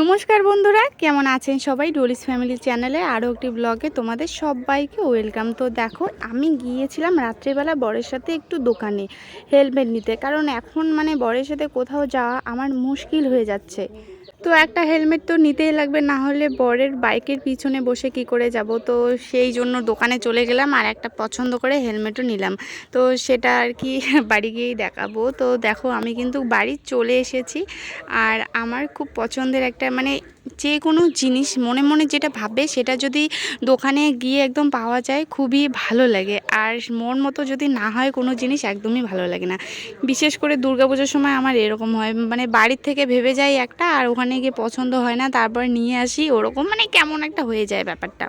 নমস্কার বন্ধুরা, কেমন আছেন সবাই? ডোলিস ফ্যামিলি চ্যানেলে আরও একটি ব্লগে তোমাদের সবাইকে ওয়েলকাম। তো দেখো, আমি গিয়েছিলাম রাত্রিবেলা বরের সাথে একটু দোকানে হেলমেট নিতে। কারণ এখন মানে বরের সাথে কোথাও যাওয়া আমার মুশকিল হয়ে যাচ্ছে। তো একটা হেলমেট তো নিতেই লাগবে, না হলে বরের বাইকের পিছনে বসে কি করে যাব? তো সেই জন্য দোকানে চলে গেলাম আর একটা পছন্দ করে হেলমেটও নিলাম। তো সেটা আর কি বাড়ি গিয়েই দেখাবো। তো দেখো আমি কিন্তু বাড়ি চলে এসেছি আর আমার খুব পছন্দের একটা মানে যে কোনো জিনিস মনে মনে যেটা ভাববে সেটা যদি দোকানে গিয়ে একদম পাওয়া যায় খুবই ভালো লাগে। আর মন মতো যদি না হয় কোনো জিনিস একদমই ভালো লাগে না। বিশেষ করে দুর্গাপুজোর সময় আমার এরকম হয়। মানে বাড়ির থেকে ভেবে যাই একটা আর ওখানে গিয়ে পছন্দ হয় না, তারপর নিয়ে আসি, ওরকম মানে কেমন একটা হয়ে যায় ব্যাপারটা।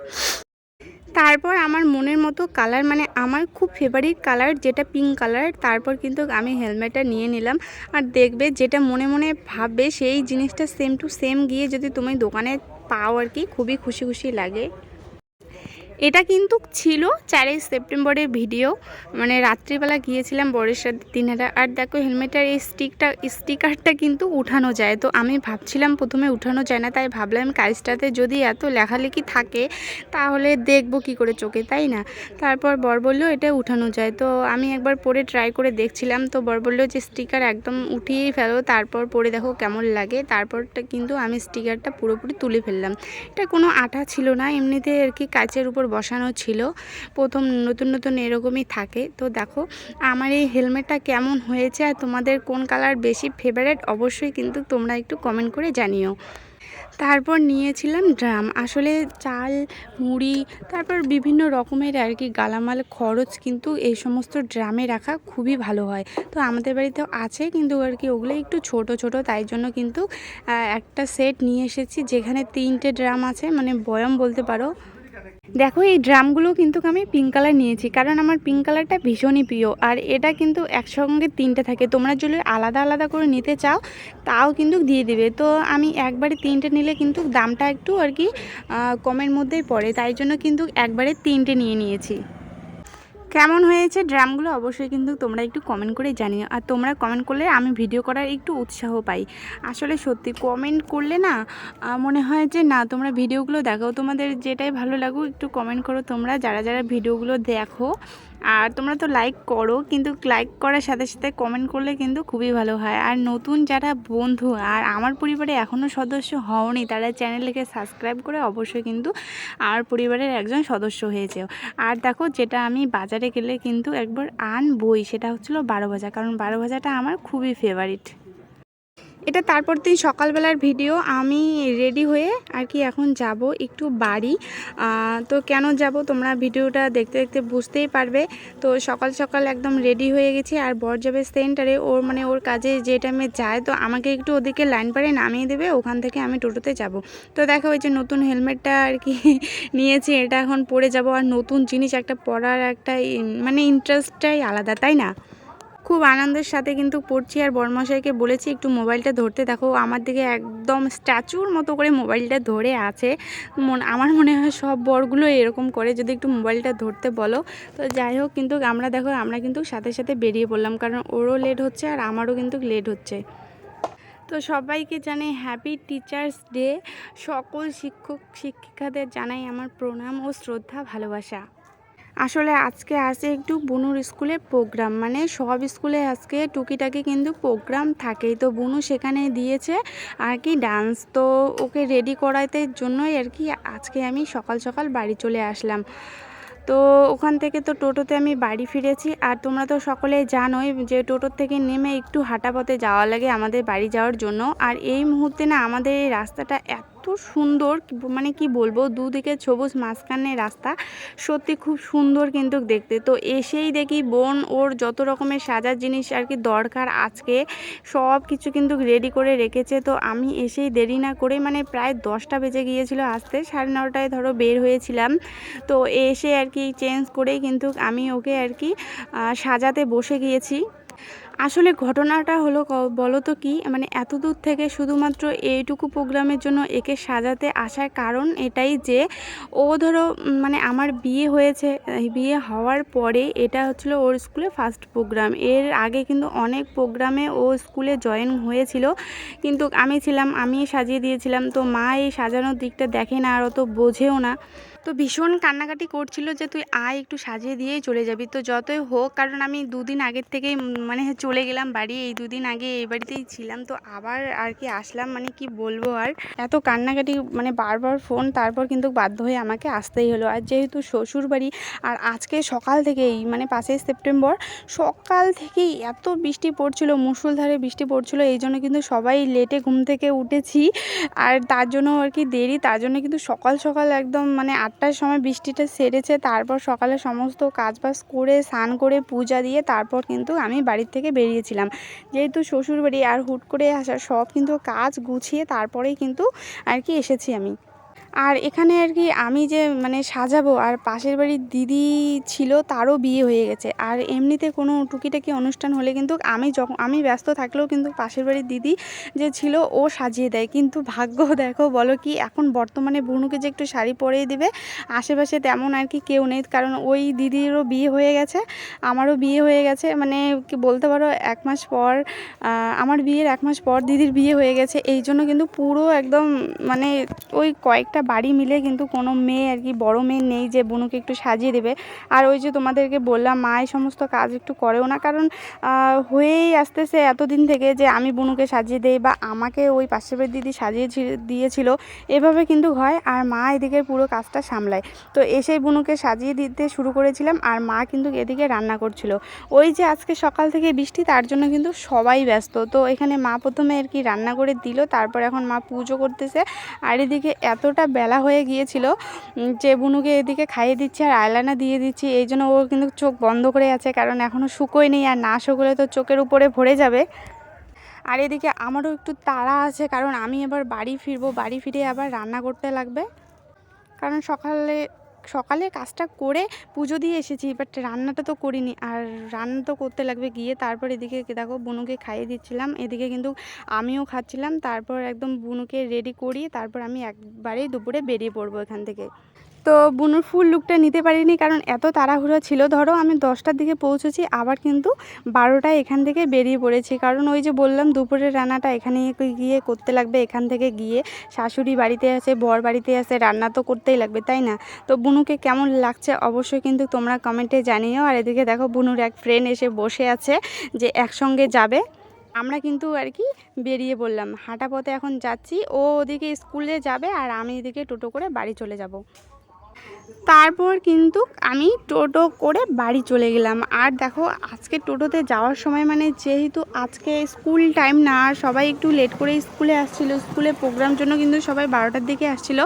তারপর আমার মনের মতো কালার মানে আমার খুব ফেভারিট কালার যেটা পিঙ্ক কালার, তারপর কিন্তু আমি হেলমেটটা নিয়ে নিলাম। আর দেখবে যেটা মনে মনে ভাববে, সেই জিনিসটা সেম টু সেম গিয়ে যদি তুমি দোকানে পাও আর কি, খুবই খুশি খুশি লাগে। এটা কিন্তু ছিল চারই সেপ্টেম্বরের ভিডিও। মানে রাত্রিবেলা গিয়েছিলাম বরের সাথে দিনেরা আর দেখো হেলমেটের এই স্টিকটা, স্টিকারটা কিন্তু উঠানো যায়। তো আমি ভাবছিলাম প্রথমে উঠানো যায় না, তাই ভাবলাম কাজটাতে যদি এত লেখালেখি থাকে, তাহলে দেখব কি করে চোখে, তাই না? তারপর বর বলল এটা উঠানো যায়। তো আমি একবার পরে ট্রাই করে দেখছিলাম, তো বর বলল যে স্টিকার একদম উঠিয়েই ফেলো, তারপর পরে দেখো কেমন লাগে। তারপরটা কিন্তু আমি স্টিকারটা পুরোপুরি তুলে ফেললাম। এটা কোনো আঠা ছিল না, এমনিতে আর কি কাচের উপর বসানো ছিল। প্রথম নতুন নতুন এরকমই থাকে। তো দেখো, আমার এই হেলমেটটা কেমন হয়েছে আর তোমাদের কোন কালার বেশি ফেভারেট অবশ্যই কিন্তু তোমরা একটু কমেন্ট করে জানিও। তারপর নিয়েছিলাম ড্রাম। আসলে চাল, মুড়ি, তারপর বিভিন্ন রকমের আর কি গালামাল খরচ কিন্তু এই সমস্ত ড্রামে রাখা খুবই ভালো হয়। তো আমাদের বাড়িতেও আছে কিন্তু আর কি ওগুলো একটু ছোট ছোট, তাই জন্য কিন্তু একটা সেট নিয়ে এসেছি যেখানে তিনটে ড্রাম আছে। মানে বয়ম বলতে পারো। দেখো, এই ড্রামগুলো কিন্তু আমি পিঙ্ক কালার নিয়েছি, কারণ আমার পিঙ্ক কালারটা ভীষণই প্রিয়। আর এটা কিন্তু একসঙ্গে তিনটে থাকে। তোমরা যদি আলাদা আলাদা করে নিতে চাও, তাও কিন্তু দিয়ে দেবে। তো আমি একবারে তিনটে নিলে কিন্তু দামটা একটু আর কি কমের মধ্যেই পড়ে। তাই জন্য কিন্তু একবারে তিনটে নিয়ে নিয়েছি। কেমন হয়েছে ড্রামগুলো অবশ্যই কিন্তু তোমরা একটু কমেন্ট করে জানিও। আর তোমরা কমেন্ট করলে আমি ভিডিও করার একটু উৎসাহ পাই। আসলে সত্যি কমেন্ট করলে না মনে হয় যে না, তোমরা ভিডিওগুলো দেখো তোমাদের যেটাই ভালো লাগুক একটু কমেন্ট করো। তোমরা যারা যারা ভিডিওগুলো দেখো আর তোমরা তো লাইক করো, কিন্তু লাইক করার সাথে সাথে কমেন্ট করলে কিন্তু খুবই ভালো হয়। আর নতুন যারা বন্ধু, আর আমার পরিবারে এখনও সদস্য হওনি, তারা চ্যানেলকে সাবস্ক্রাইব করে অবশ্যই কিন্তু আমার পরিবারের একজন সদস্য হয়েছে আর দেখো, যেটা আমি বাজারে গেলে কিন্তু একবার আনবই, সেটা হচ্ছিল বারো ভাজা। কারণ বারো ভাজাটা আমার খুবই ফেভারিট এটা তারপর দিন সকালবেলার ভিডিও। আমি রেডি হয়ে আর কি এখন যাব একটু বাড়ি। তো কেন যাব তোমরা ভিডিওটা দেখতে দেখতে বুঝতেই পারবে। তো সকাল সকাল একদম রেডি হয়ে গেছি আর বর যাবে সেন্টারে ওর মানে ওর কাজে যে টাইমে যায়, তো আমাকে একটু ওদিকে লাইন পারে নামিয়ে দেবে। ওখান থেকে আমি টোটোতে যাব। তো দেখো ওই যে নতুন হেলমেটটা আর কি নিয়েছি। এটা এখন পরে যাব। আর নতুন জিনিস একটা পরার একটা মানে ইন্টারেস্টটাই আলাদা, তাই না? খুব আনন্দের সাথে কিন্তু পড়ছি আর বর্মশাইকে বলেছি একটু মোবাইলটা ধরতে। দেখো, আমার দিকে একদম স্ট্যাচুর মতো করে মোবাইলটা ধরে আছে। মন, আমার মনে হয় সব বরগুলো এরকম করে যদি একটু মোবাইলটা ধরতে বলো। তো যাই হোক, কিন্তু আমরা দেখো, আমরা কিন্তু সাথে সাথে বেরিয়ে পড়লাম, কারণ ওরও লেট হচ্ছে আর আমারও কিন্তু লেট হচ্ছে। তো সবাইকে জানাই হ্যাপি টিচার্স ডে সকল শিক্ষক, শিক্ষিকাদের জানাই আমার প্রণাম ও শ্রদ্ধা, ভালোবাসা। আসলে আজকে আছে একটু বুনুর স্কুলে প্রোগ্রাম। মানে সব স্কুলে আজকে টুকিটাকি কিন্তু প্রোগ্রাম থাকেই। তো বুনু সেখানে দিয়েছে আর কি ডান্স। তো ওকে রেডি করাইতে জন্যই আর কি আজকে আমি সকাল সকাল বাড়ি চলে আসলাম। তো ওখান থেকে তো টোটোতে আমি বাড়ি ফিরেছি। আর তোমরা তো সকলে জানোই যে টোটোর থেকে নেমে একটু হাঁটা পথে যাওয়া লাগে আমাদের বাড়ি যাওয়ার জন্য। আর এই মুহূর্তে না আমাদের এই রাস্তাটা এত সুন্দর মানে কি বলব, দুদিকে সবুজ মাঝখানে রাস্তা। সত্যি খুব সুন্দর কিন্তু দেখতে। তো এসেই দেখি বোন ওর যত রকমের সাজার জিনিস আর কি দরকার আজকে, সব কিছু কিন্তু রেডি করে রেখেছে। তো আমি এসেই দেরি না করে মানে প্রায় দশটা বেজে গিয়েছিল আসতে, সাড়ে নটায় ধরো বের হয়েছিলাম। তো এসে আর কি চেঞ্জ করেই কিন্তু আমি ওকে আর কি সাজাতে বসে গিয়েছি। আসলে ঘটনাটা হলো বলো তো কি মানে এত দূর থেকে শুধুমাত্র এইটুকু প্রোগ্রামের জন্য একে সাজাতে আসার কারণ এটাই যে, ও ধরো মানে আমার বিয়ে হয়েছে বিয়ে হওয়ার পরে এটা হচ্ছিল ওর স্কুলে ফার্স্ট প্রোগ্রাম। এর আগে কিন্তু অনেক প্রোগ্রামে ও স্কুলে জয়েন হয়েছিল, কিন্তু আমি ছিলাম, আমি সাজিয়ে দিয়েছিলাম, তো মা এই সাজানোর দিকটা দেখে না আর অত বোঝেও না। তো ভীষণ কান্নাকাটি করছিল যে তুই আয়, একটু সাজিয়ে দিয়েই চলে যাবি। তো যতই হোক, কারণ আমি দুদিন আগের থেকেই মানে চলে গেলাম বাড়ি, এই দুদিন আগে এই বাড়িতেই ছিলাম। তো আবার আর কি আসলাম মানে কি বলব আর? এত কান্নাকাটি মানে বারবার ফোন, তারপর কিন্তু বাধ্য হয়ে আমাকে আসতেই হলো। আর যেহেতু শ্বশুর বাড়ি আর আজকে সকাল থেকেই মানে পাঁচই সেপ্টেম্বর, সকাল থেকেই এত বৃষ্টি পড়ছিল মুসুলধারে বৃষ্টি পড়ছিল, এই জন্য কিন্তু সবাই লেটে ঘুম থেকে উঠেছি। আর তার জন্য আর কি দেরি, তার জন্য কিন্তু সকাল সকাল একদম মানে আটটার সময় বৃষ্টিটা সেরেছে, তারপর সকালে সমস্ত কাজবাজ করে, স্নান করে, পূজা দিয়ে তারপর কিন্তু আমি বাড়ির থেকে বেরিয়েছিলাম। যেহেতু শ্বশুরবাড়ি আর হুট করে আসা সব কিন্তু কাজ গুছিয়ে তারপরেই কিন্তু আর কি এসেছি আমি। আর এখানে আর কি আমি যে মানে সাজাবো আর পাশের বাড়ির দিদি ছিল তারও বিয়ে হয়ে গেছে। আর এমনিতে কোনো টুকিটাকি অনুষ্ঠান হলে কিন্তু আমি যখন আমি ব্যস্ত থাকলেও কিন্তু পাশের বাড়ির দিদি যে ছিল ও সাজিয়ে দেয়। কিন্তু ভাগ্য দেখো বলো কি, এখন বর্তমানে বুনুকে যে একটু শাড়ি পরিয়ে দিবে, আশেপাশে তেমন আর কি কেউ নেই। কারণ ওই দিদিরও বিয়ে হয়ে গেছে, আমারও বিয়ে হয়ে গেছে। মানে কি বলতে পারো, এক মাস পর আমার বিয়ের এক মাস পর দিদির বিয়ে হয়ে গেছে। এই জন্য কিন্তু পুরো একদম মানে ওই কয়েকটা বাড়ি মিলে কিন্তু কোনো মেয়ে আর কি, বড়ো মেয়ে নেই যে বুনুকে একটু সাজিয়ে দেবে। আর ওই যে তোমাদেরকে বললাম, মা এই সমস্ত কাজ একটু করেও না। কারণ হয়েই আসতেছে এতদিন থেকে যে আমি বুনুকে সাজিয়ে দেই বা আমাকে ওই পাশের বাড়ির দিদি সাজিয়ে দিয়েছিল। এভাবে কিন্তু হয় আর মা এদিকে পুরো কাজটা সামলায়। তো এসেই বুনুকে সাজিয়ে দিতে শুরু করেছিলাম আর মা কিন্তু এদিকে রান্না করছিল। ওই যে আজকে সকাল থেকে বৃষ্টি, তার জন্য কিন্তু সবাই ব্যস্ত। তো এখানে মা প্রথমে আর কি রান্না করে দিল, তারপর এখন মা পুজো করতেছে। আর এদিকে এতটা বেলা হয়ে গিয়েছিল যে বুনুকে এদিকে খাইয়ে দিচ্ছি আর আয়লানা দিয়ে দিচ্ছি, এই জন্য ও কিন্তু চোখ বন্ধ করে আছে, কারণ এখনও শুকোয় নেই আর না শুকোলে তো চোখের উপরে ভরে যাবে। আর এদিকে আমারও একটু তাড়া আছে, কারণ আমি এবার বাড়ি ফিরবো, বাড়ি ফিরে আবার রান্না করতে লাগবে। কারণ সকালে সকালে কাজটা করে পুজো দিয়ে এসেছি বাট রান্নাটা তো করিনি। আর রান্না তো করতে লাগবে গিয়ে, তারপর এদিকে দেখো বুনুকে খাইয়ে দিচ্ছিলাম। এদিকে কিন্তু আমিও খাচ্ছিলাম। তারপর একদম বুনুকে রেডি করি তারপর আমি একবারেই দুপুরে বেরিয়ে পড়ব এখান থেকে। তো বুনুর ফুল লুকটা নিতে পারিনি কারণ এত তাড়াহুড়ো ছিল। ধরো আমি দশটার দিকে পৌঁছেছি, আবার কিন্তু বারোটায় এখান থেকে বেরিয়ে পড়েছি। কারণ ওই যে বললাম, দুপুরের রান্নাটা এখানে গিয়ে করতে লাগবে, এখান থেকে গিয়ে শাশুড়ি বাড়িতে আছে, বর বাড়িতে আছে, রান্না তো করতেই লাগবে, তাই না? তো বুনুকে কেমন লাগছে অবশ্যই কিন্তু তোমরা কমেন্টে জানিও। আর এদিকে দেখো, বুনুর এক ফ্রেন্ড এসে বসে আছে যে একসঙ্গে যাবে। আমরা কিন্তু আর কি বেরিয়ে পড়লাম। হাঁটা পথে এখন যাচ্ছি, ও ওদিকে স্কুলে যাবে আর আমি এদিকে টোটো করে বাড়ি চলে যাব। তারপর কিন্তু আমি টোটো করে বাড়ি চলে গেলাম। আর দেখো, আজকে টোটোতে যাওয়ার সময় মানে যেহেতু আজকে স্কুল টাইম না, সবাই একটু লেট করে স্কুলে আসছিল। স্কুলে প্রোগ্রাম জন্য কিন্তু সবাই বারোটার দিকে আসছিল।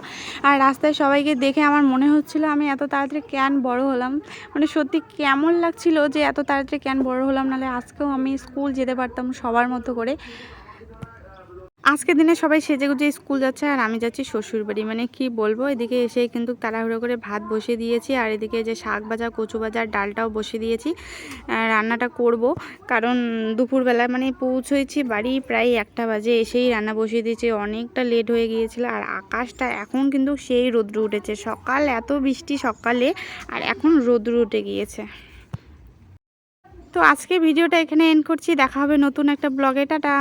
আর রাস্তায় সবাইকে দেখে আমার মনে হচ্ছিল আমি এত তাড়াতাড়ি ক্যান বড় হলাম? মানে সত্যি কেমন লাগছিল যে এত তাড়াতাড়ি ক্যান বড় হলাম? নাহলে আজকেও আমি স্কুল যেতে পারতাম সবার মতো করে। আজকের দিনে সবাই সেজে গুজে স্কুল যাচ্ছে আর আমি যাচ্ছি শ্বশুর বাড়ি। মানে কি বলব? এদিকে এসে কিন্তু তাড়াহুড়ো করে ভাত বসিয়ে দিয়েছি আর এদিকে যে শাক ভাজা, কচু ভাজা ডালটাও বসিয়ে দিয়েছি। রান্নাটা করব। কারণ দুপুরবেলা মানে পৌঁছেছি বাড়ি প্রায় একটা বাজে, এসেই রান্না বসিয়ে দিয়েছি। অনেকটা লেট হয়ে গিয়েছিল আর আকাশটা এখন কিন্তু সেই রোদ্র উঠেছে। সকাল, এত বৃষ্টি সকালে আর এখন রোদ্র উঠে গিয়েছে। তো আজকে ভিডিওটা এখানে এন্ড করছি। দেখা হবে নতুন একটা ব্লগে। টাটা!